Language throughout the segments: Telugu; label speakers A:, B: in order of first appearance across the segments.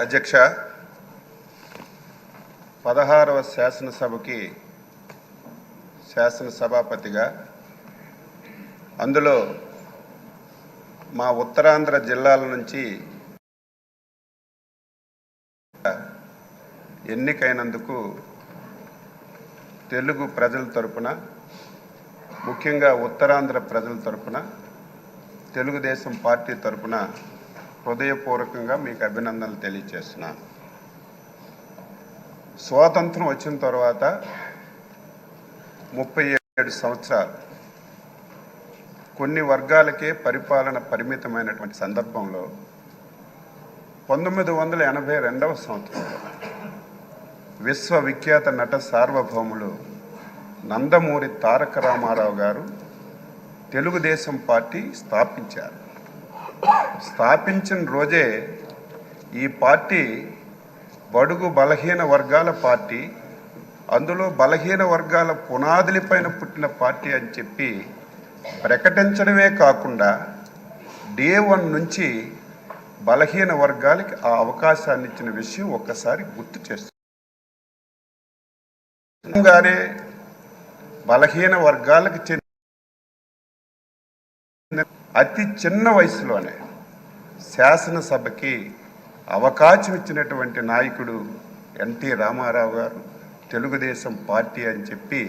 A: అధ్యక్ష పదహారవ శాసనసభకి శాసనసభాపతిగా అందులో మా ఉత్తరాంధ్ర జిల్లాల నుంచి ఎన్నికైనందుకు తెలుగు ప్రజల తరపున ముఖ్యంగా ఉత్తరాంధ్ర ప్రజల తరపున తెలుగుదేశం పార్టీ తరపున హృదయపూర్వకంగా మీకు అభినందనలు తెలియచేస్తున్నాను స్వాతంత్రం వచ్చిన తర్వాత ముప్పై ఏడు సంవత్సరాలు కొన్ని వర్గాలకే పరిపాలన పరిమితమైనటువంటి సందర్భంలో పంతొమ్మిది వందల ఎనభై రెండవ సంవత్సరంలో విశ్వవిఖ్యాత నట సార్వభౌములు నందమూరి తారక రామారావు గారు తెలుగుదేశం పార్టీ స్థాపించారు. స్థాపించిన రోజే ఈ పార్టీ బడుగు బలహీన వర్గాల పార్టీ అందులో బలహీన వర్గాల పునాదులపైన పుట్టిన పార్టీ అని చెప్పి ప్రకటించడమే కాకుండా డే వన్ నుంచి బలహీన వర్గాలకి ఆ అవకాశాన్ని ఇచ్చిన విషయం ఒక్కసారి గుర్తు చేస్తుంది. బలహీన వర్గాలకు చెందిన అతి చిన్న వయసులోనే శాసనసభకి అవకాశం ఇచ్చినటువంటి నాయకుడు ఎన్టీ రామారావు గారు తెలుగుదేశం పార్టీ అని చెప్పి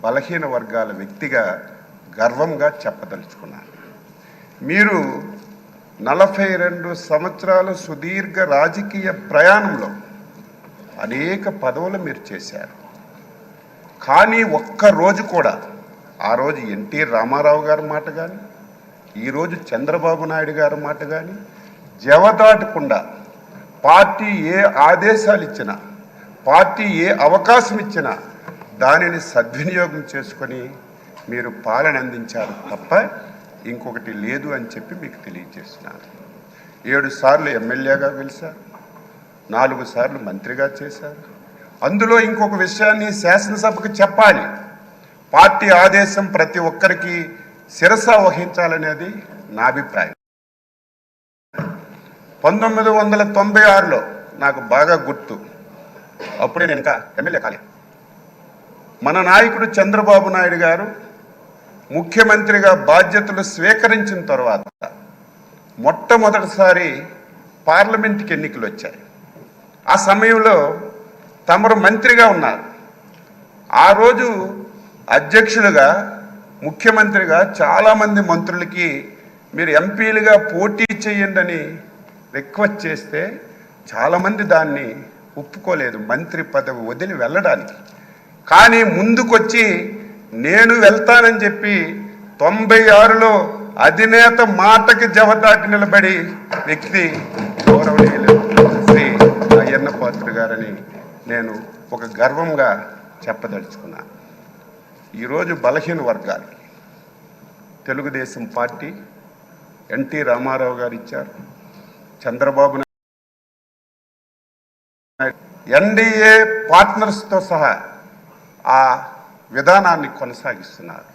A: బలహీన వర్గాల వ్యక్తిగా గర్వంగా చెప్పదలుచుకున్నాను మీరు నలభై రెండు సంవత్సరాల సుదీర్ఘ రాజకీయ ప్రయాణంలో అనేక పదవులు మీరు చేశారు. కానీ ఒక్క రోజు కూడా ఆ రోజు ఎన్టీ రామారావు గారి మాట కానీ ఈరోజు చంద్రబాబు నాయుడు గారి మాట కానీ జవదాటకుండా పార్టీ ఏ ఆదేశాలు ఇచ్చినా పార్టీ ఏ అవకాశం ఇచ్చినా దానిని సద్వినియోగం చేసుకొని మీరు పాలన అందించారు తప్ప ఇంకొకటి లేదు అని చెప్పి మీకు తెలియజేస్తున్నాను. ఏడు సార్లు ఎమ్మెల్యేగా గెలిచారు నాలుగు సార్లు మంత్రిగా చేశారు. అందులో ఇంకొక విషయాన్ని శాసనసభకు చెప్పాలి. పార్టీ ఆదేశం ప్రతి ఒక్కరికి శిరస వహించాలనేది నా అభిప్రాయం. పంతొమ్మిది వందల తొంభై ఆరులో నాకు బాగా గుర్తు. అప్పుడే నేను ఇంకా ఎమ్మెల్యే కాలే. మన నాయకుడు చంద్రబాబు నాయుడు గారు ముఖ్యమంత్రిగా బాధ్యతలు స్వీకరించిన తర్వాత మొట్టమొదటిసారి పార్లమెంట్కి ఎన్నికలు వచ్చాయి. ఆ సమయంలో తమరు మంత్రిగా ఉన్నారు. ఆ రోజు అధ్యక్షులుగా ముఖ్యమంత్రిగా చాలామంది మంత్రులకి మీరు ఎంపీలుగా పోటీ చేయండి అని రిక్వెస్ట్ చేస్తే చాలామంది దాన్ని ఒప్పుకోలేదు మంత్రి పదవి వదిలి వెళ్ళడానికి. కానీ ముందుకొచ్చి నేను వెళ్తానని చెప్పి తొంభై ఆరులో అధినేత మాటకి జవదాటి నిలబడి వ్యక్తి గౌరవనీయులు శ్రీ అయ్యన్న పాత్ర గారని నేను ఒక గర్వంగా చెప్పదలుచుకున్నాను. ఈరోజు బలహీన వర్గాలు తెలుగుదేశం పార్టీ ఎన్టీ రామారావు గారు ఇచ్చారు. చంద్రబాబు నాయుడు ఎన్డీఏ పార్ట్నర్స్తో సహా ఆ విధానాన్ని కొనసాగిస్తున్నారు.